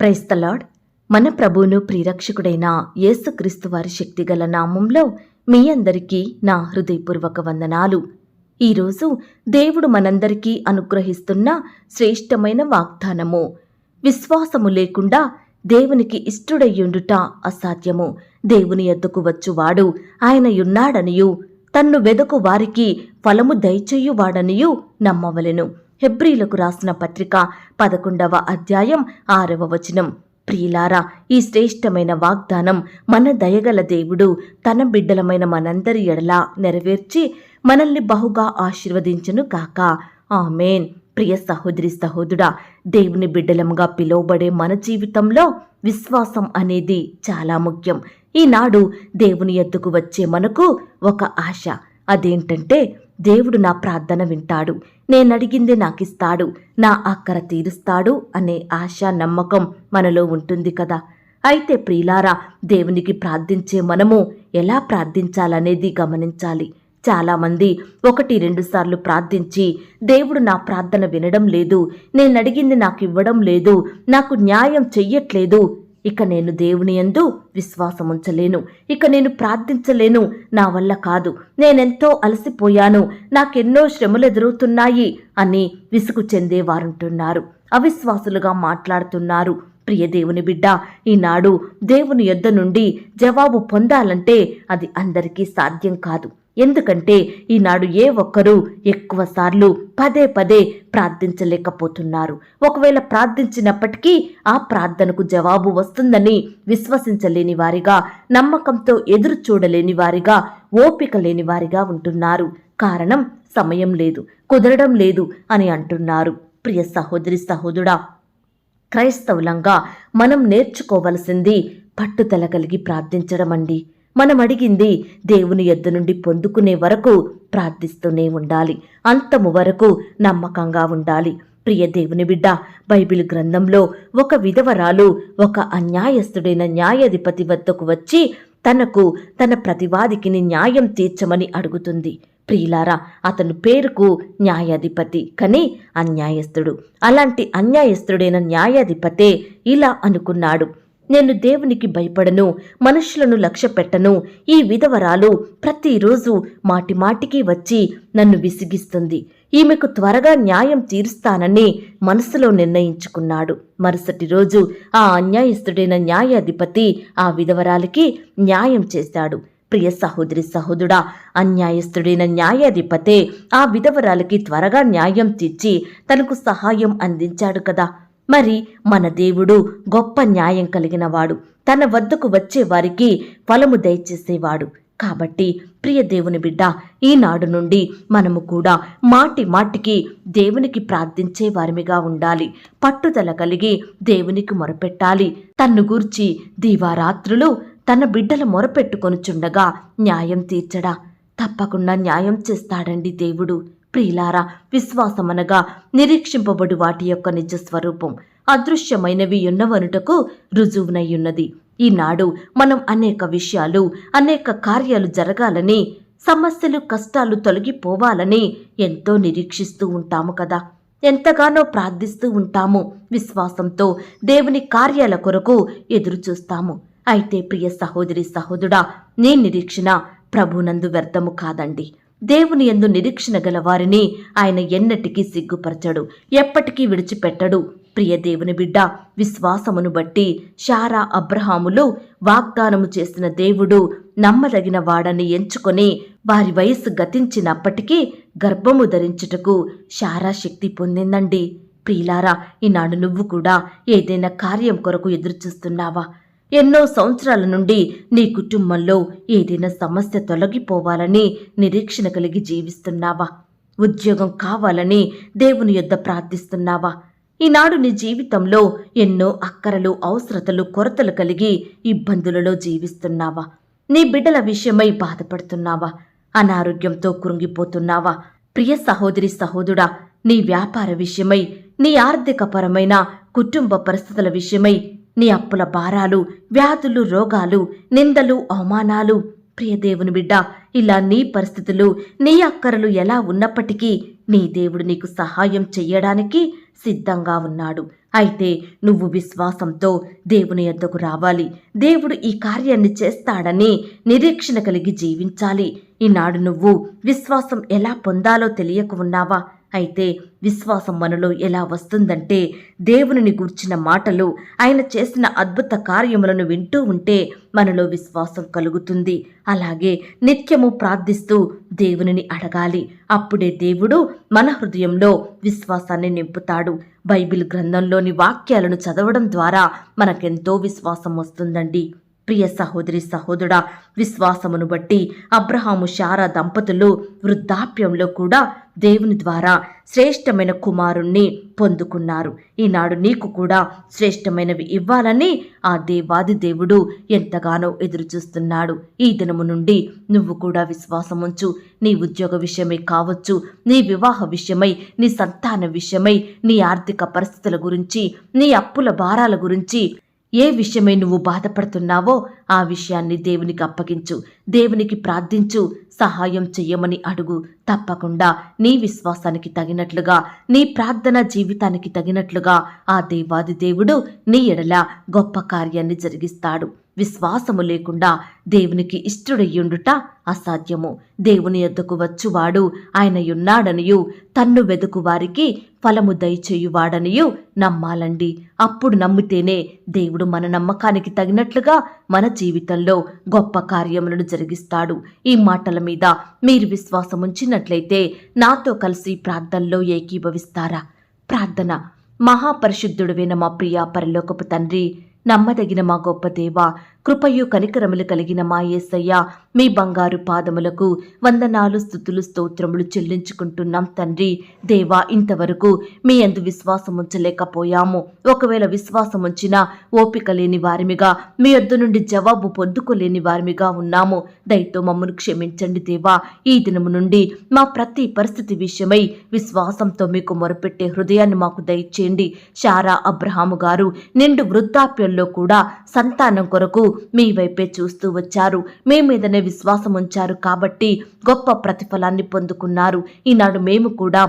క్రైస్తలాడ్ మన ప్రభువును ప్రియరక్షకుడైన యేసుక్రీస్తు వారి శక్తిగల నామంలో మీ అందరికీ నా హృదయపూర్వక వందనాలు. ఈరోజు దేవుడు మనందరికీ అనుగ్రహిస్తున్న శ్రేష్టమైన వాగ్దానము విశ్వాసము లేకుండా దేవునికి ఇష్టుడయ్యుండుట అసాధ్యము. దేవుని ఎద్దుకు వచ్చువాడు ఆయనయున్నాడనియు తన్ను వెదకు వారికి ఫలము దయచేయువాడనియు నమ్మవలెను. హెబ్రీలకు రాసిన పత్రిక పదకొండవ అధ్యాయం ఆరవ వచనం. ప్రియులారా ఈ శ్రేష్టమైన వాగ్దానం మన దయగల దేవుడు తన బిడ్డలమైన మనందరి ఎడలా నెరవేర్చి మనల్ని బహుగా ఆశీర్వదించును కాక ఆమెన్. ప్రియ సహోదరి సహోదరుడా దేవుని బిడ్డలముగా పిలువబడే మన జీవితంలో విశ్వాసం అనేది చాలా ముఖ్యం. ఈనాడు దేవుని ఎద్దుకు వచ్చే మనకు ఒక ఆశ. అదేంటంటే దేవుడు నా ప్రార్థన వింటాడు. నేనడిగింది నాకిస్తాడు. నా అక్కర తీరుస్తాడు అనే ఆశ నమ్మకం మనలో ఉంటుంది కదా. అయితే ప్రియులారా దేవునికి ప్రార్థించే మనము ఎలా ప్రార్థించాలనేది గమనించాలి. చాలామంది ఒకటి రెండు సార్లు ప్రార్థించి దేవుడు నా ప్రార్థన వినడం లేదు. నేను అడిగింది నాకు ఇవ్వడం లేదు. నాకు న్యాయం చెయ్యట్లేదు. ఇక నేను దేవుని యందు విశ్వాసం ఉంచలేను ఇక నేను ప్రార్థించలేను. నా వల్ల కాదు. నేనెంతో అలసిపోయాను. నాకెన్నో శ్రమలు ఎదురవుతున్నాయి అని విసుగు చెందేవారుంటున్నారు అవిశ్వాసులుగా మాట్లాడుతున్నారు. ప్రియ దేవుని బిడ్డ ఈనాడు దేవుని యొద్ద నుండి జవాబు పొందాలంటే అది అందరికీ సాధ్యం కాదు. ఎందుకంటే ఈనాడు ఏ ఒక్కరూ ఎక్కువసార్లు పదే పదే ప్రార్థించలేకపోతున్నారు. ఒకవేళ ప్రార్థించినప్పటికీ ఆ ప్రార్థనకు జవాబు వస్తుందని విశ్వసించలేని వారిగా నమ్మకంతో ఎదురు చూడలేని వారిగా ఓపిక లేని వారిగా ఉంటున్నారు. కారణం సమయం లేదు కుదరడం లేదు అని అంటున్నారు. ప్రియ సహోదరి సహోదరుడా క్రైస్తవులంగా మనం నేర్చుకోవలసింది పట్టుదల కలిగి ప్రార్థించడం అండి మనం అడిగింది దేవుని ఎద్దు నుండి పొందుకునే వరకు ప్రార్థిస్తూనే ఉండాలి. అంతము వరకు నమ్మకంగా ఉండాలి. ప్రియ దేవుని బిడ్డ బైబిల్ గ్రంథంలో ఒక విధవరాలు ఒక అన్యాయస్తుడైన న్యాయాధిపతి వద్దకు వచ్చి తనకు తన ప్రతివాదికిని న్యాయం తీర్చమని అడుగుతుంది. ప్రియులారా అతను పేరుకు న్యాయాధిపతి కని అన్యాయస్తుడు. అలాంటి అన్యాయస్తుడైన న్యాయాధిపతే ఇలా అనుకున్నాడు. నేను దేవునికి భయపడను మనుషులను లక్ష్య పెట్టను ఈ విధవరాలు ప్రతిరోజు మాటిమాటికి వచ్చి నన్ను విసిగిస్తుంది. ఈమెకు త్వరగా న్యాయం తీరుస్తానని మనసులో నిర్ణయించుకున్నాడు. మరుసటి రోజు ఆ అన్యాయస్తుడైన న్యాయాధిపతి ఆ విధవరాలికి న్యాయం చేశాడు. ప్రియ సహోదరి సహోదరుడా అన్యాయస్తుడైన న్యాయాధిపతే ఆ విధవరాలకి త్వరగా న్యాయం తీర్చి తనకు సహాయం అందించాడు కదా. మరి మన దేవుడు గొప్ప న్యాయం కలిగినవాడు. తన వద్దకు వచ్చే వారికి ఫలము దయచేసేవాడు. కాబట్టి ప్రియ దేవుని బిడ్డ ఈనాడు నుండి మనము కూడా మాటి మాటికి దేవునికి ప్రార్థించే వారిమిగా ఉండాలి. పట్టుదల కలిగి దేవునికి మొరపెట్టాలి. తన్ను గూర్చి దీవారాత్రులు తన బిడ్డల మొరపెట్టుకొనుచుండగా న్యాయం తీర్చడా? తప్పకుండా న్యాయం చేస్తాడండి దేవుడు. ప్రియులారా విశ్వాసమనగా నిరీక్షింపబడు వాటి యొక్క నిజ స్వరూపం. అదృశ్యమైనవి ఉన్నవనుటకు రుజువునయ్యున్నది. ఈనాడు మనం అనేక విషయాలు అనేక కార్యాలు జరగాలని సమస్యలు కష్టాలు తొలగిపోవాలని ఎంతో నిరీక్షిస్తూ ఉంటాము కదా. ఎంతగానో ప్రార్థిస్తూ ఉంటాము. విశ్వాసంతో దేవుని కార్యాల కొరకు ఎదురు చూస్తాము అయితే ప్రియ సహోదరి సహోదరుడా నీ నిరీక్షణ ప్రభునందు వ్యర్థము కాదండి. దేవుని ఎందు నిరీక్షణ గల వారిని ఆయన ఎన్నటికీ సిగ్గుపరచడు ఎప్పటికీ విడిచిపెట్టడు. ప్రియ దేవుని బిడ్డ విశ్వాసమును బట్టి షారా అబ్రహాములు వాగ్దానము చేసిన దేవుడు నమ్మదగిన వాడని ఎంచుకొని వారి వయస్సు గతించినప్పటికీ గర్భము ధరించుటకు షారా శక్తి పొందిందండి. ప్రియులారా ఈనాడు నువ్వు కూడా ఏదైనా కార్యం కొరకు ఎదురుచూస్తున్నావా? ఎన్నో సంవత్సరాల నుండి నీ కుటుంబంలో ఏదైనా సమస్య తొలగిపోవాలని నిరీక్షణ కలిగి జీవిస్తున్నావా? ఉద్యోగం కావాలని దేవుని యొద్ద ప్రార్థిస్తున్నావా? ఈనాడు నీ జీవితంలో ఎన్నో అక్కరలు అవసరతలు కొరతలు కలిగి ఇబ్బందులలో జీవిస్తున్నావా? నీ బిడ్డల విషయమై బాధపడుతున్నావా? అనారోగ్యంతో కృంగిపోతున్నావా? ప్రియ సహోదరి సహోదుడా నీ వ్యాపార విషయమై నీ ఆర్థికపరమైన కుటుంబ పరిస్థితుల విషయమై నీ అప్పుల భారాలు వ్యాధులు రోగాలు నిందలు అవమానాలు. ప్రియ దేవుని బిడ్డ ఇలా నీ పరిస్థితులు నీ అక్కరలు ఎలా ఉన్నప్పటికీ నీ దేవుడు నీకు సహాయం చెయ్యడానికి సిద్ధంగా ఉన్నాడు. అయితే నువ్వు విశ్వాసంతో దేవుని ఎద్దకు రావాలి. దేవుడు ఈ కార్యాన్ని చేస్తాడని నిరీక్షణ కలిగి జీవించాలి. ఈనాడు నువ్వు విశ్వాసం ఎలా పొందాలో తెలియక ఉన్నావా? అయితే విశ్వాసం మనలో ఎలా వస్తుందంటే దేవునిని గూర్చిన మాటలు ఆయన చేసిన అద్భుత కార్యములను వింటూ ఉంటే మనలో విశ్వాసం కలుగుతుంది. అలాగే నిత్యము ప్రార్థిస్తూ దేవునిని అడగాలి. అప్పుడే దేవుడు మన హృదయంలో విశ్వాసాన్ని నింపుతాడు. బైబిల్ గ్రంథంలోని వాక్యాలను చదవడం ద్వారా మనకెంతో విశ్వాసం వస్తుందండి. ప్రియ సహోదరి సహోదరుడా విశ్వాసమును బట్టి అబ్రహాము శారా దంపతులు వృద్ధాప్యంలో కూడా దేవుని ద్వారా శ్రేష్టమైన కుమారుణ్ణి పొందుకున్నారు. ఈనాడు నీకు కూడా శ్రేష్టమైనవి ఇవ్వాలని ఆ దేవాది దేవుడు ఎంతగానో ఎదురుచూస్తున్నాడు. ఈ దినము నుండి నువ్వు కూడా విశ్వాసం ఉంచు నీ ఉద్యోగ విషయమై కావచ్చు నీ వివాహ విషయమై నీ సంతాన విషయమై నీ ఆర్థిక పరిస్థితుల గురించి నీ అప్పుల భారాల గురించి ఏ విషయమై నువ్వు బాధపడుతున్నావో ఆ విషయాన్ని దేవునికి అప్పగించు. దేవునికి ప్రార్థించు. సహాయం చెయ్యమని అడుగు. తప్పకుండా నీ విశ్వాసానికి తగినట్లుగా నీ ప్రార్థన జీవితానికి తగినట్లుగా ఆ దేవాది దేవుడు నీ ఎడల గొప్ప కార్యాన్ని జరిగిస్తాడు. విశ్వాసము లేకుండా దేవునికి ఇష్టడయ్యుండుట అసాధ్యము. దేవుని యొద్దకు వచ్చువాడు ఆయన యున్నాడనియు తన్ను వెదుకు వారికి ఫలము దయచేయువాడనియు నమ్మాలండి. అప్పుడు నమ్మితేనే దేవుడు మన నమ్మకానికి తగినట్లుగా మన జీవితంలో గొప్ప కార్యములను జరిగిస్తాడు. ఈ మాటల మీద మీరు విశ్వాసం ఉంచినట్లయితే నాతో కలిసి ప్రార్థనలో ఏకీభవిస్తారా? ప్రార్థన. మహాపరిశుద్ధుడువైన మా ప్రియా పరలోకపు తండ్రి నమ్మదగిన మా గొప్ప దేవ కృపయు కనికరములు కలిగిన మా యేసయ్య మీ బంగారు పాదములకు వందనాలు స్థుతులు స్తోత్రములు చెల్లించుకుంటున్నాం తండ్రి. దేవా ఇంతవరకు మీ అందు విశ్వాసం ఉంచలేకపోయాము ఒకవేళ విశ్వాసం ఉంచినా ఓపిక లేని వారిమిగా మీ వద్ద నుండి జవాబు పొందుకోలేని వారిమిగా ఉన్నాము. దయతో మమ్మను క్షమించండి దేవా. ఈ దినము నుండి మా ప్రతి పరిస్థితి విషయమై విశ్వాసంతో మీకు మొరపెట్టే హృదయాన్ని మాకు దయచేయండి. శారా అబ్రహాము గారు నిండు వృద్ధాప్యంలో కూడా సంతానం కొరకు మీ వైపే చూస్తూ వచ్చారు. మీ మీదనే విశ్వాసం ఉంచారు కాబట్టి గొప్ప ప్రతిఫలాన్ని పొందుకున్నారు. ఈనాడు మేము కూడా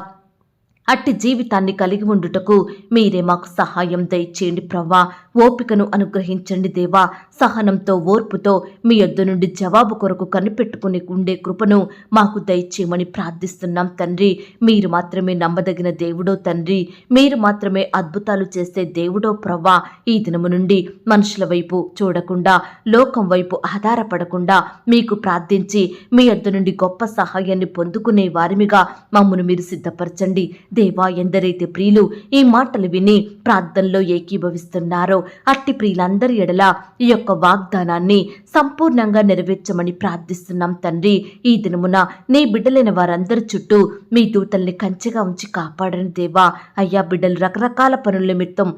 అట్టి జీవితాన్ని కలిగి ఉండుటకు మీరే మాకు సహాయం దయచేయండి ప్రవ్వా. ఓపికను అనుగ్రహించండి దేవా. సహనంతో ఓర్పుతో మీ యొద్ద నుండి జవాబు కొరకు కనిపెట్టుకుని ఉండే కృపను మాకు దయచేయమని ప్రార్థిస్తున్నాం తండ్రి. మీరు మాత్రమే నమ్మదగిన దేవుడో తండ్రి. మీరు మాత్రమే అద్భుతాలు చేసే దేవుడో ప్రవ్వా. ఈ దినము నుండి మనుషుల వైపు చూడకుండా లోకం వైపు ఆధారపడకుండా మీకు ప్రార్థించి మీ యొద్ద నుండి గొప్ప సహాయాన్ని పొందుకునే వారిమిగా మమ్మను మీరు సిద్ధపరచండి. దేవా ఎందరైతే ప్రియులు ఈ మాటలు విని ప్రార్థనలో ఏకీభవిస్తున్నారో అట్టి ప్రియులందరి ఎడల ఈ యొక్క వాగ్దానాన్ని సంపూర్ణంగా నెరవేర్చమని ప్రార్థిస్తున్నాం తండ్రి. ఈ దినమున నీ బిడ్డలైన వారందరి చుట్టూ మీ దూతల్ని కంచెగా ఉంచి కాపాడని దేవా. అయ్యా బిడ్డలు రకరకాల పనుల నిమిత్తం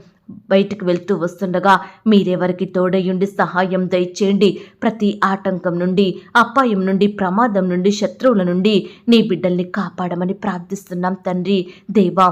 బయటికి వెళ్తూ వస్తుండగా మీరెవరికి తోడయుండి సహాయం దయచేయండి. ప్రతి ఆటంకం నుండి అపాయం నుండి ప్రమాదం నుండి శత్రువుల నుండి నీ బిడ్డల్ని కాపాడమని ప్రార్థిస్తున్నాం తండ్రి. దేవా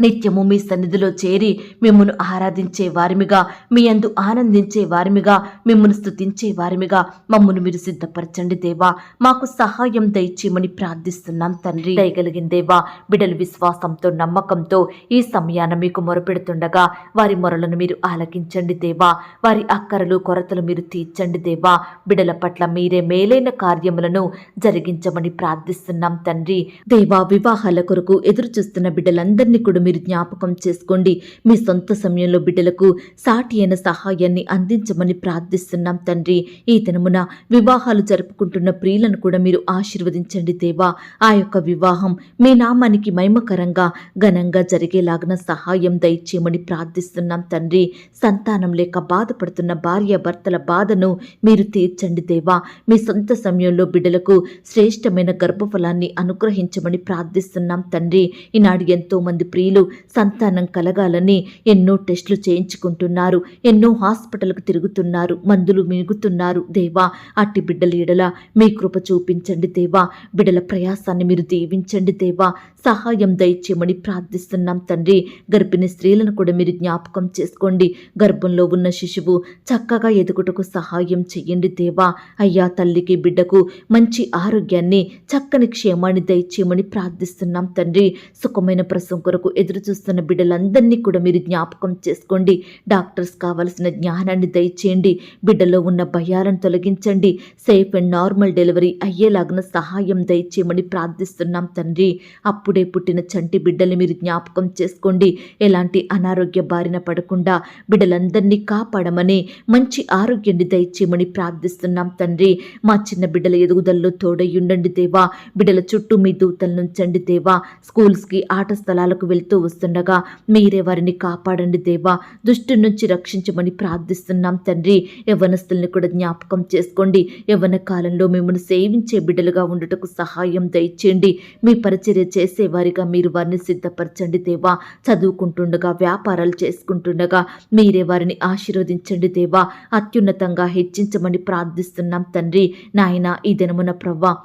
నిత్యము మీ సన్నిధిలో చేరి మిమ్మను ఆరాధించే వారిమిగా మీ అందు ఆనందించే వారిమిగా మిమ్మల్ని స్తుతించే వారిమిగా మమ్మను మీరు సిద్ధపరచండి దేవా. మాకు సహాయం దయచేయమని ప్రార్థిస్తున్నాం తండ్రి. దయగలిగిన దేవా బిడ్డలు విశ్వాసంతో నమ్మకంతో ఈ సమయాన మీకు మొరపెడుతుండగా వారి మొరలను మీరు ఆలకించండి దేవా. వారి అక్కరలు కొరతలు మీరు తీర్చండి దేవా. బిడ్డల పట్ల మీరే మేలైన కార్యములను జరిగించమని ప్రార్థిస్తున్నాం తండ్రి. దేవా వివాహాల కొరకు ఎదురు చూస్తున్న బిడ్డలందరినీ కూడా మీరు జ్ఞాపకం చేసుకోండి. మీ సొంత సమయంలో బిడ్డలకు సాటి అయిన సహాయాన్ని అందించమని ప్రార్థిస్తున్నాం తండ్రి. ఈ దినమున వివాహాలు జరుపుకుంటున్న ప్రియులను కూడా మీరు ఆశీర్వదించండి దేవా. ఆ యొక్క వివాహం మీ నామానికి మహిమకరంగా ఘనంగా జరిగేలాగిన సహాయం దయచేయమని ప్రార్థిస్తున్నాం తండ్రి. సంతానం లేక బాధపడుతున్న భార్య భర్తల బాధను మీరు తీర్చండి దేవా. మీ సొంత సమయంలో బిడ్డలకు శ్రేష్టమైన గర్భఫలాన్ని అనుగ్రహించమని ప్రార్థిస్తున్నాం తండ్రి. ఈనాడు ఎంతో మంది ప్రియులు సంతానం కలగాలని ఎన్నో టెస్టులు చేయించుకుంటున్నారు. ఎన్నో హాస్పిటల్కు తిరుగుతున్నారు. మందులు మిగుతున్నారు. దేవా అట్టి బిడ్డల ఎడల మీ కృప చూపించండి దేవా. బిడ్డల ప్రయాసాన్ని మీరు దీవించండి దేవా. సహాయం దయచేయమని ప్రార్థిస్తున్నాం తండ్రి. గర్భిణీ స్త్రీలను కూడా మీరు జ్ఞాపకం చేసుకోండి. గర్భంలో ఉన్న శిశువు చక్కగా ఎదుగుటకు సహాయం చెయ్యండి దేవా. అయ్యా తల్లికి బిడ్డకు మంచి ఆరోగ్యాన్ని చక్కని క్షేమాన్ని దయచేయమని ప్రార్థిస్తున్నాం తండ్రి. సుఖమైన ప్రసవం కొరకు ఎదురు చూస్తున్న బిడ్డలందరినీ కూడా మీరు జ్ఞాపకం చేసుకోండి. డాక్టర్స్ కావలసిన జ్ఞానాన్ని దయచేయండి. బిడ్డలో ఉన్న భయాలను తొలగించండి. సేఫ్ అండ్ నార్మల్ డెలివరీ అయ్యేలాగిన సహాయం దయచేయమని ప్రార్థిస్తున్నాం తండ్రి. అప్పుడే పుట్టిన చంటి బిడ్డల్ని మీరు జ్ఞాపకం చేసుకోండి. ఎలాంటి అనారోగ్య బారిన పడకుండా బిడ్డలందరినీ కాపాడమని మంచి ఆరోగ్యాన్ని దయచేయమని ప్రార్థిస్తున్నాం తండ్రి. మా చిన్న బిడ్డల ఎదుగుదలలో తోడయ్యుండండి దేవా. బిడ్డల చుట్టూ మీ దూతలను ఉంచండి దేవా. స్కూల్స్కి ఆట స్థలాలకు వెళ్తూ వస్తుండగా మీరే వారిని కాపాడండి దేవా దుష్టు నుంచి రక్షించమని ప్రార్థిస్తున్నాం తండ్రి. యవనస్తుల్ని కూడా జ్ఞాపకం చేసుకోండి. యవన కాలంలో మిమ్మల్ని సేవించే బిడ్డలుగా ఉండుటకు సహాయం దయచేయండి. మీ పరిచర్య చేసేవారిగా మీరు వారిని సిద్ధపరచండి దేవా. చదువుకుంటుండగా వ్యాపారాలు చేసుకుంటుండగా మీరే వారిని ఆశీర్వదించండి దేవా. అత్యున్నతంగా హెచ్చించమని ప్రార్థిస్తున్నాం తండ్రి. నాయన ఈ దినమున ప్రవ్వా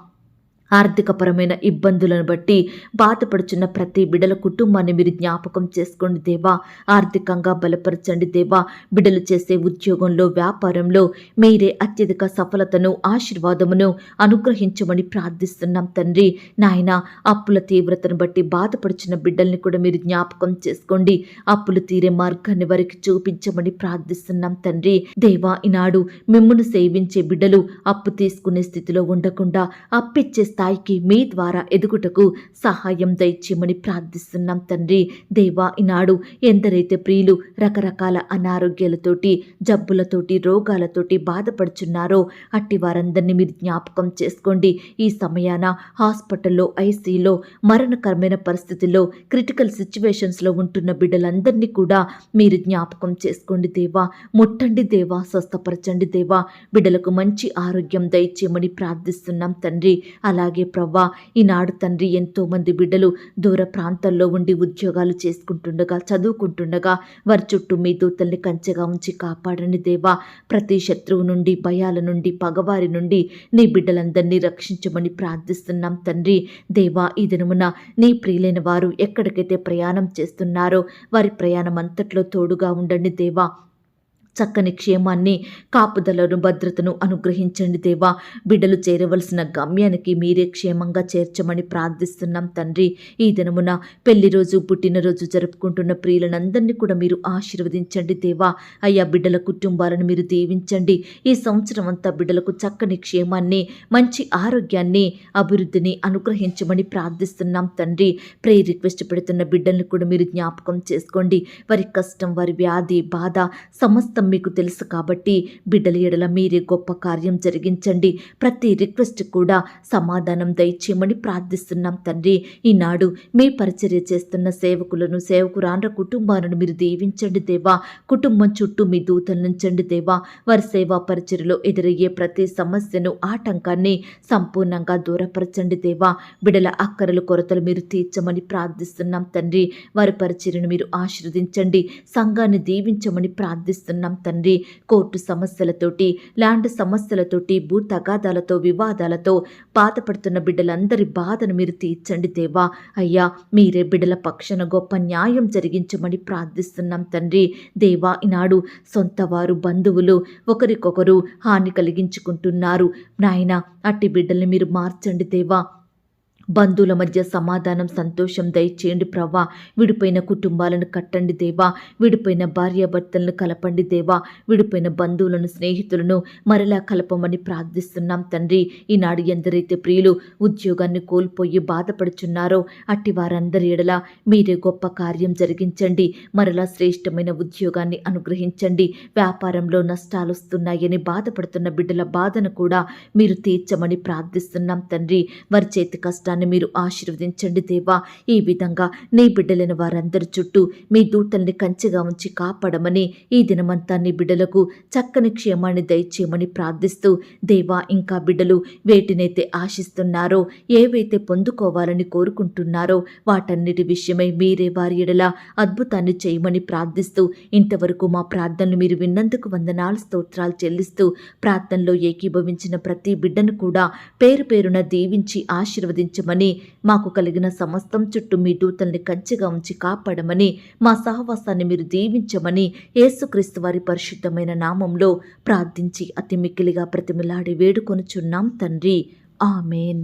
ఆర్థికపరమైన ఇబ్బందులను బట్టి బాధపడుచున్న ప్రతి బిడల కుటుంబాన్ని మీరు జ్ఞాపకం చేసుకోండి దేవా. ఆర్థికంగా బలపరచండి దేవా. బిడలు చేసే ఉద్యోగంలో వ్యాపారంలో మీరే అత్యధిక సఫలతను ఆశీర్వాదమును అనుగ్రహించమని ప్రార్థిస్తున్నాం తండ్రి. నాయన అప్పుల తీవ్రతను బట్టి బాధపడుచున్న బిడ్డల్ని కూడా మీరు జ్ఞాపకం చేసుకోండి. అప్పులు తీరే మార్గాన్ని వారికి చూపించమని ప్రార్థిస్తున్నాం తండ్రి. దేవా ఈనాడు మిమ్మల్ని సేవించే బిడ్డలు అప్పు తీసుకునే స్థితిలో ఉండకుండా అప్పిచ్చే స్థాయికి మీ ద్వారా ఎదుగుటకు సహాయం దయచేయమని ప్రార్థిస్తున్నాం తండ్రి. దేవా ఈనాడు ఎందరైతే ప్రియులు రకరకాల అనారోగ్యాలతోటి జబ్బులతోటి రోగాలతోటి బాధపడుచున్నారో అట్టి వారందరినీ మీరు జ్ఞాపకం చేసుకోండి. ఈ సమయాన హాస్పిటల్లో ఐసీలో మరణకరమైన పరిస్థితుల్లో క్రిటికల్ సిచ్యువేషన్స్లో ఉంటున్న బిడ్డలందరినీ కూడా మీరు జ్ఞాపకం చేసుకోండి దేవా. ముట్టండి దేవా స్వస్థపరచండి దేవా. బిడ్డలకు మంచి ఆరోగ్యం దయచేయమని ప్రార్థిస్తున్నాం తండ్రి. అలాగే ప్రవ్వా ఈనాడు తండ్రి ఎంతో మంది బిడ్డలు దూర ప్రాంతాల్లో ఉండి ఉద్యోగాలు చేసుకుంటుండగా చదువుకుంటుండగా వారి చుట్టూ మీ దూతల్ని కంచెగా ఉంచి కాపాడండి దేవా. ప్రతి శత్రువు నుండి భయాల నుండి పగవారి నుండి నీ బిడ్డలందరినీ రక్షించమని ప్రార్థిస్తున్నాం తండ్రి. దేవా ఈ దినమున నీ ప్రియులైన వారు ఎక్కడికైతే ప్రయాణం చేస్తున్నారో వారి ప్రయాణం అంతట్లో తోడుగా ఉండండి దేవా. చక్కని క్షేమాన్ని కాపుదలను భద్రతను అనుగ్రహించండి దేవా. బిడ్డలు చేరవలసిన గమ్యానికి మీరే క్షేమంగా చేర్చమని ప్రార్థిస్తున్నాం తండ్రి. ఈ దినమున పెళ్ళి రోజు పుట్టినరోజు జరుపుకుంటున్న ప్రియులనందరినీ కూడా మీరు ఆశీర్వదించండి దేవా. అయ్యా బిడ్డల కుటుంబాలను మీరు దీవించండి. ఈ సంవత్సరం అంతా బిడ్డలకు చక్కని క్షేమాన్ని మంచి ఆరోగ్యాన్ని అభివృద్ధిని అనుగ్రహించమని ప్రార్థిస్తున్నాం తండ్రి. ప్రే రిక్వెస్ట్ పెడుతున్న బిడ్డల్ని కూడా మీరు జ్ఞాపకం చేసుకోండి. వారి కష్టం వారి వ్యాధి బాధ సమస్త మీకు తెలుసు కాబట్టి బిడ్డల ఎడల మీరే గొప్ప కార్యం జరిగించండి. ప్రతి రిక్వెస్ట్ కూడా సమాధానం దయచేయమని ప్రార్థిస్తున్నాం తండ్రి. ఈనాడు మీ పరిచర్య చేస్తున్న సేవకులను సేవకురాండ్ర కుటుంబాలను మీరు దీవించండి దేవా. కుటుంబం చుట్టూ మీ దూతలు నుంచండి దేవా. వారి సేవా పరిచర్యలో ఎదురయ్యే ప్రతి సమస్యను ఆటంకాన్ని సంపూర్ణంగా దూరపరచండి దేవా. బిడల అక్కరలు కొరతలు మీరు తీర్చమని ప్రార్థిస్తున్నాం తండ్రి. వారి పరిచర్యను మీరు ఆశీర్వదించండి. సంఘాన్ని దీవించమని ప్రార్థిస్తున్నాం తండ్రి కోర్టు సమస్యలతోటి ల్యాండ్ సమస్యలతోటి భూ తగాదాలతో వివాదాలతో బాధపడుతున్న బిడ్డలందరి బాధను మీరు తీర్చండి దేవా. అయ్యా మీరే బిడ్డల పక్షన గొప్ప న్యాయం జరిగించమని ప్రార్థిస్తున్నాం తండ్రి. దేవా ఈనాడు సొంత వారు బంధువులు ఒకరికొకరు హాని కలిగించుకుంటున్నారు. నాయన అట్టి బిడ్డల్ని మీరు మార్చండి దేవా. బంధువుల మధ్య సమాధానం సంతోషం దయచేయండి ప్రవ్వా. విడిపోయిన కుటుంబాలను కట్టండి దేవా. విడిపోయిన భార్యాభర్తలను కలపండి దేవా. విడిపోయిన బంధువులను స్నేహితులను మరలా కలపమని ప్రార్థిస్తున్నాం తండ్రి. ఈనాడు ఎందరైతే ప్రియులు ఉద్యోగాన్ని కోల్పోయి బాధపడుచున్నారో అట్టి వారందరి ఎడల మీరే గొప్ప కార్యం జరిగించండి. మరలా శ్రేష్టమైన ఉద్యోగాన్ని అనుగ్రహించండి. వ్యాపారంలో నష్టాలు వస్తున్నాయని బాధపడుతున్న బిడ్డల బాధను కూడా మీరు తీర్చమని ప్రార్థిస్తున్నాం తండ్రి. వారి చేతి జీవితాన్ని మీరు ఆశీర్వదించండి దేవా. ఈ విధంగా నీ బిడ్డలైన వారందరి చుట్టూ మీ దూతల్ని కంచెగా ఉంచి కాపాడమని ఈ దినమంతా నీ బిడ్డలకు చక్కని క్షేమాన్ని దయచేయమని ప్రార్థిస్తూ దేవా ఇంకా బిడ్డలు వేటినైతే ఆశిస్తున్నారో ఏవైతే పొందుకోవాలని కోరుకుంటున్నారో వాటన్నిటి విషయమై మీరే వారి ఎడల అద్భుతాన్ని చేయమని ప్రార్థిస్తూ ఇంతవరకు మా ప్రార్థనలు మీరు విన్నందుకు వందనాలు స్తోత్రాలు చెల్లిస్తూ ప్రార్థనలో ఏకీభవించిన ప్రతి బిడ్డను కూడా పేరు పేరున దీవించి ఆశీర్వదించమని మాకు కలిగిన సమస్తం చుట్టూ మీ దూతల్ని కంచెగా ఉంచి కాపాడమని మా సహవాసాన్ని మీరు దీవించమని యేసుక్రీస్తు వారి పరిశుద్ధమైన నామంలో ప్రార్థించి అతి మిక్కిలిగా ప్రతిమిలాడి వేడుకొనుచున్నాం తండ్రి. ఆమెన్.